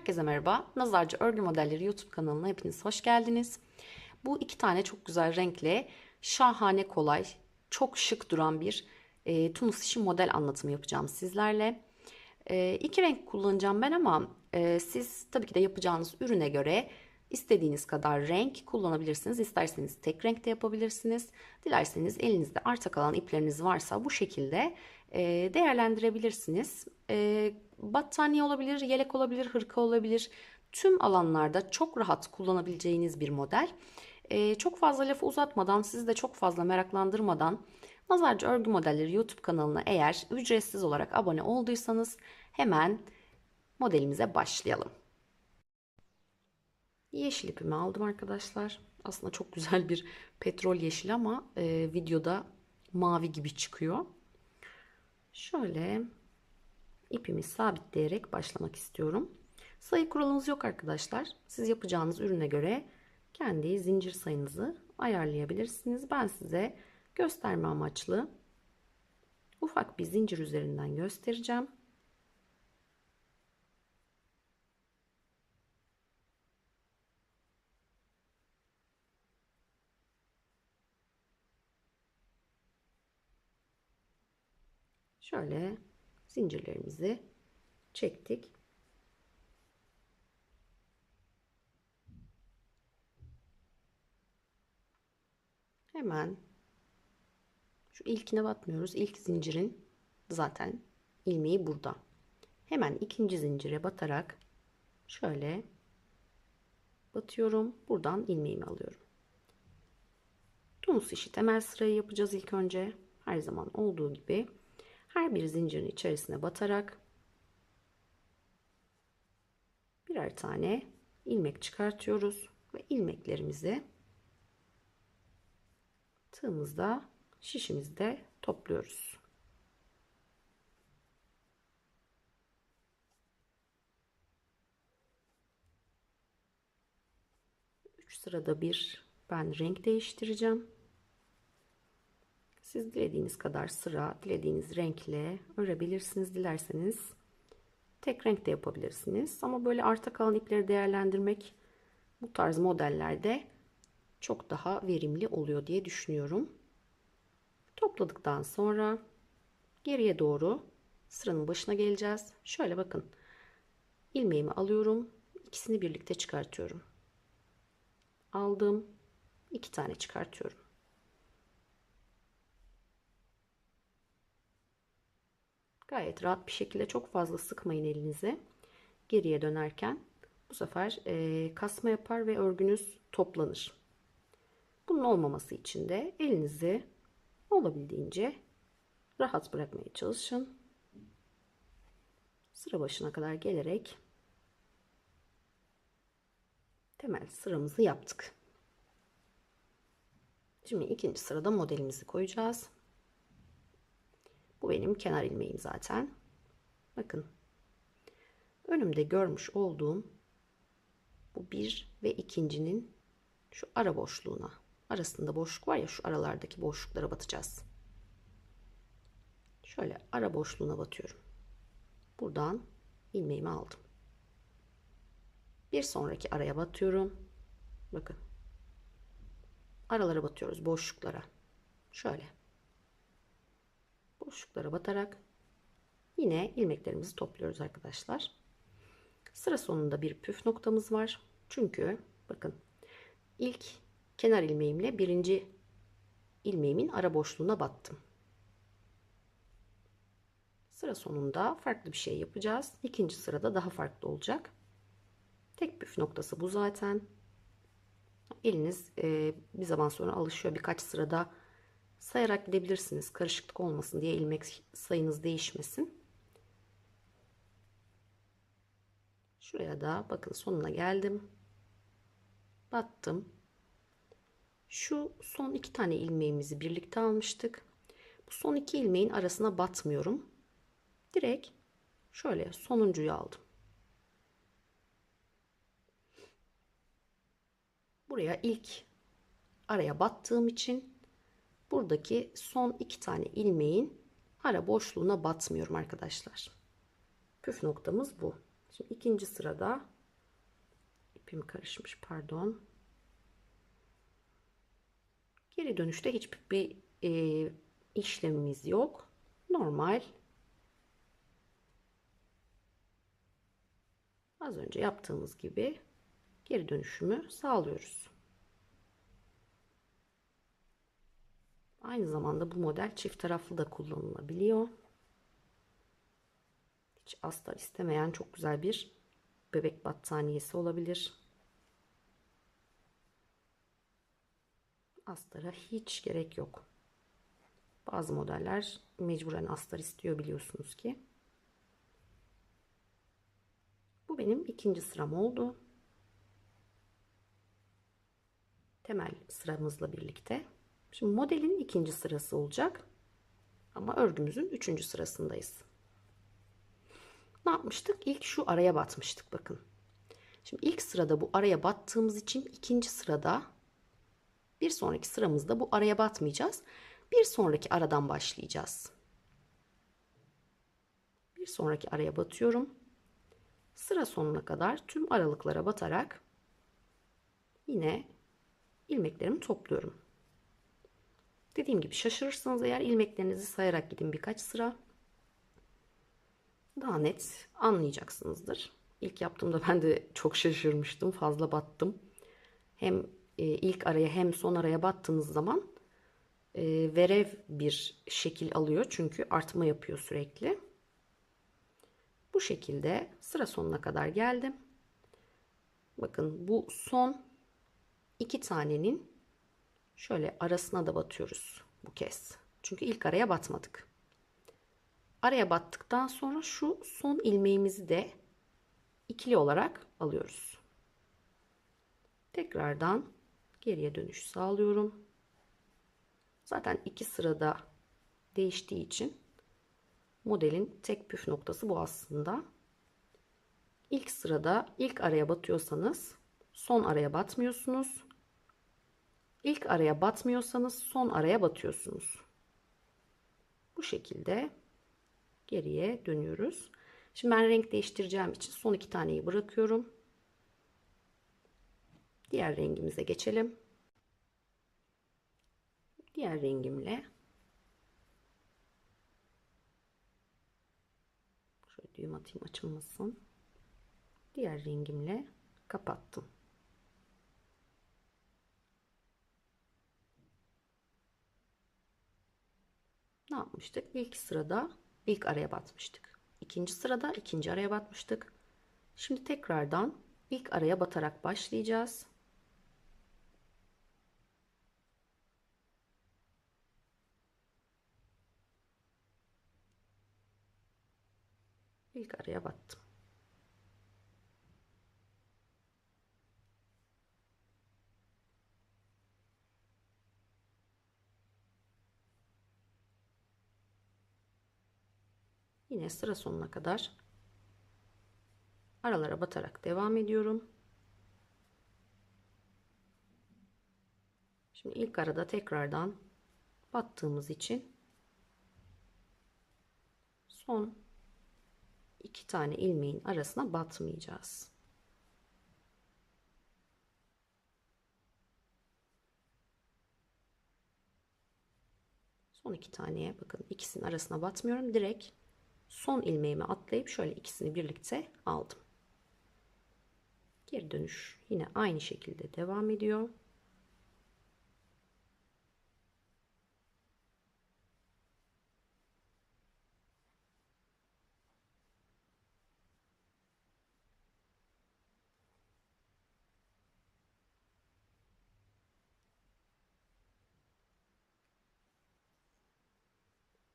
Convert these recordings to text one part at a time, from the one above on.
Herkese merhaba. Nazarcı Örgü Modelleri YouTube kanalına hepiniz hoş geldiniz. Bu iki tane çok güzel renkle şahane kolay, çok şık duran bir e, tunus işi model anlatımı yapacağım sizlerle. E, iki renk kullanacağım ben ama e, siz tabii ki de yapacağınız ürüne göre istediğiniz kadar renk kullanabilirsiniz. İsterseniz tek renkte yapabilirsiniz. Dilerseniz elinizde arta kalan ipleriniz varsa bu şekilde e, değerlendirebilirsiniz. E, battaniye olabilir, yelek olabilir, hırka olabilir. Tüm alanlarda çok rahat kullanabileceğiniz bir model. E, çok fazla lafı uzatmadan, sizi de çok fazla meraklandırmadan Nazarcı Örgü Modelleri YouTube kanalına eğer ücretsiz olarak abone olduysanız hemen modelimize başlayalım. Yeşil ipimi aldım arkadaşlar. Aslında çok güzel bir petrol yeşil ama e, videoda mavi gibi çıkıyor. Şöyle ipimi sabitleyerek başlamak istiyorum. Sayı kuralımız yok arkadaşlar. Siz yapacağınız ürüne göre kendi zincir sayınızı ayarlayabilirsiniz. Ben size gösterme amaçlı ufak bir zincir üzerinden göstereceğim. Şöyle zincirlerimizi çektik. Hemen şu ilkine batmıyoruz. İlk zincirin zaten ilmeği burada. Hemen ikinci zincire batarak şöyle batıyorum. Buradan ilmeğimi alıyorum. Tunus işi temel sırayı yapacağız ilk önce. Her zaman olduğu gibi her bir zincirin içerisine batarak birer tane ilmek çıkartıyoruz ve ilmeklerimizi tığımızda şişimizde topluyoruz. Üç sırada bir ben renk değiştireceğim. Siz dilediğiniz kadar sıra, dilediğiniz renkle örebilirsiniz. Dilerseniz tek renk de yapabilirsiniz. Ama böyle arta kalan ipleri değerlendirmek bu tarz modellerde çok daha verimli oluyor diye düşünüyorum. Topladıktan sonra geriye doğru sıranın başına geleceğiz. Şöyle bakın. ilmeğimi alıyorum. ikisini birlikte çıkartıyorum. Aldım. iki tane çıkartıyorum. Gayet rahat bir şekilde çok fazla sıkmayın elinizi. Geriye dönerken bu sefer e, kasma yapar ve örgünüz toplanır. Bunun olmaması için de elinizi olabildiğince rahat bırakmaya çalışın. Sıra başına kadar gelerek temel sıramızı yaptık. Şimdi ikinci sırada modelimizi koyacağız. Bu benim kenar ilmeğim zaten. Bakın. Önümde görmüş olduğum bu bir ve ikincinin şu ara boşluğuna arasında boşluk var ya şu aralardaki boşluklara batacağız. Şöyle ara boşluğuna batıyorum. Buradan ilmeğimi aldım. Bir sonraki araya batıyorum. Bakın. Aralara batıyoruz boşluklara. Şöyle. Boşluklara batarak yine ilmeklerimizi topluyoruz arkadaşlar. Sıra sonunda bir püf noktamız var. Çünkü bakın ilk kenar ilmeğimle birinci ilmeğimin ara boşluğuna battım. Sıra sonunda farklı bir şey yapacağız. İkinci sırada daha farklı olacak. Tek püf noktası bu zaten. Eliniz e, bir zaman sonra alışıyor. Birkaç sırada sayarak gidebilirsiniz. Karışıklık olmasın diye ilmek sayınız değişmesin. Şuraya da bakın sonuna geldim. Battım. Şu son iki tane ilmeğimizi birlikte almıştık. Bu son iki ilmeğin arasına batmıyorum. Direkt şöyle sonuncuyu aldım. Buraya ilk araya battığım için buradaki son iki tane ilmeğin ara boşluğuna batmıyorum arkadaşlar. Püf noktamız bu. Şimdi ikinci sırada İpim karışmış pardon. Geri dönüşte hiçbir e, işlemimiz yok. Normal. Az önce yaptığımız gibi geri dönüşümü sağlıyoruz. Aynı zamanda bu model çift taraflı da kullanılabiliyor. Hiç astar istemeyen çok güzel bir bebek battaniyesi olabilir. Astara hiç gerek yok. Bazı modeller mecburen astar istiyor biliyorsunuz ki. Bu benim ikinci sıram oldu. Temel sıramızla birlikte. Şimdi modelin ikinci sırası olacak. Ama örgümüzün üçüncü sırasındayız. Ne yapmıştık? İlk şu araya batmıştık bakın. Şimdi ilk sırada bu araya battığımız için ikinci sırada bir sonraki sıramızda bu araya batmayacağız. Bir sonraki aradan başlayacağız. Bir sonraki araya batıyorum. Sıra sonuna kadar tüm aralıklara batarak yine ilmeklerimi topluyorum. Dediğim gibi şaşırırsanız eğer ilmeklerinizi sayarak gidin birkaç sıra. Daha net anlayacaksınızdır. İlk yaptığımda ben de çok şaşırmıştım. Fazla battım. Hem e, ilk araya hem son araya battığınız zaman e, verev bir şekil alıyor. Çünkü artma yapıyor sürekli. Bu şekilde sıra sonuna kadar geldim. Bakın bu son iki tanenin şöyle arasına da batıyoruz bu kez. Çünkü ilk araya batmadık. Araya battıktan sonra şu son ilmeğimizi de ikili olarak alıyoruz. Tekrardan geriye dönüş sağlıyorum. Zaten iki sırada değiştiği için modelin tek püf noktası bu aslında. İlk sırada ilk araya batıyorsanız son araya batmıyorsunuz. İlk araya batmıyorsanız son araya batıyorsunuz. Bu şekilde geriye dönüyoruz. Şimdi ben renk değiştireceğim için son iki taneyi bırakıyorum. Diğer rengimize geçelim. Diğer rengimle şöyle düğüm atayım açılmasın. Diğer rengimle kapattım. Ne yapmıştık? İlk sırada ilk araya batmıştık. İkinci sırada ikinci araya batmıştık. Şimdi tekrardan ilk araya batarak başlayacağız. İlk araya battım. Yine sıra sonuna kadar aralara batarak devam ediyorum. Şimdi ilk arada tekrardan battığımız için son iki tane ilmeğin arasına batmayacağız. Son iki taneye bakın ikisinin arasına batmıyorum. Direkt son ilmeğimi atlayıp şöyle ikisini birlikte aldım. Geri dönüş yine aynı şekilde devam ediyor.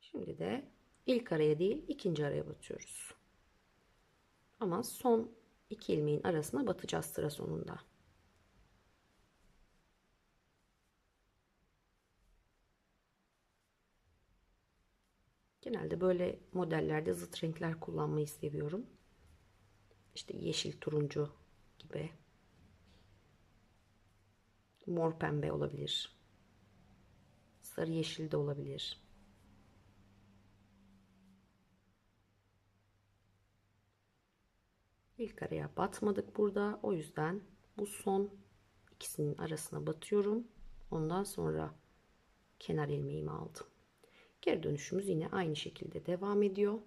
Şimdi de ilk araya değil ikinci araya batıyoruz. Ama son iki ilmeğin arasına batacağız sıra sonunda. Genelde böyle modellerde zıt renkler kullanmayı seviyorum. İşte yeşil turuncu gibi. Mor pembe olabilir. Sarı yeşil de olabilir. İlk araya batmadık burada. O yüzden Bu son ikisinin arasına batıyorum. Ondan sonra kenar ilmeğimi aldım. Geri dönüşümüz yine aynı şekilde devam ediyor.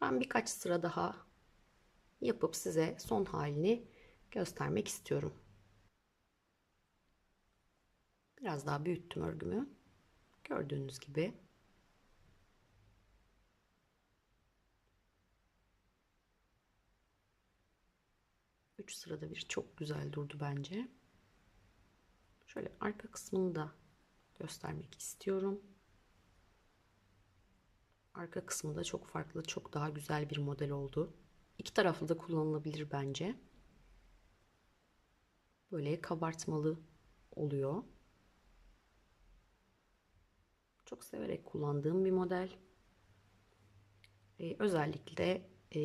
Ben birkaç sıra daha yapıp size son halini göstermek istiyorum. Biraz daha büyüttüm örgümü. Gördüğünüz gibi. Üç sırada bir çok güzel durdu bence. Şöyle arka kısmını da göstermek istiyorum. Arka kısmı da çok farklı, çok daha güzel bir model oldu. İki taraflı da kullanılabilir bence. Böyle kabartmalı oluyor. Çok severek kullandığım bir model. Ee, özellikle e,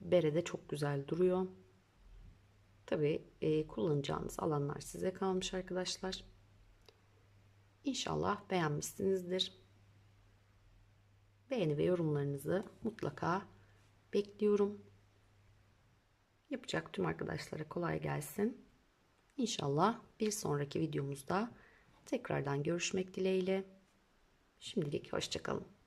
berede çok güzel duruyor. Tabi e, kullanacağınız alanlar size kalmış arkadaşlar. İnşallah beğenmişsinizdir. Beğeni ve yorumlarınızı mutlaka bekliyorum. Yapacak tüm arkadaşlara kolay gelsin. İnşallah bir sonraki videomuzda tekrardan görüşmek dileğiyle. Şimdilik hoşçakalın.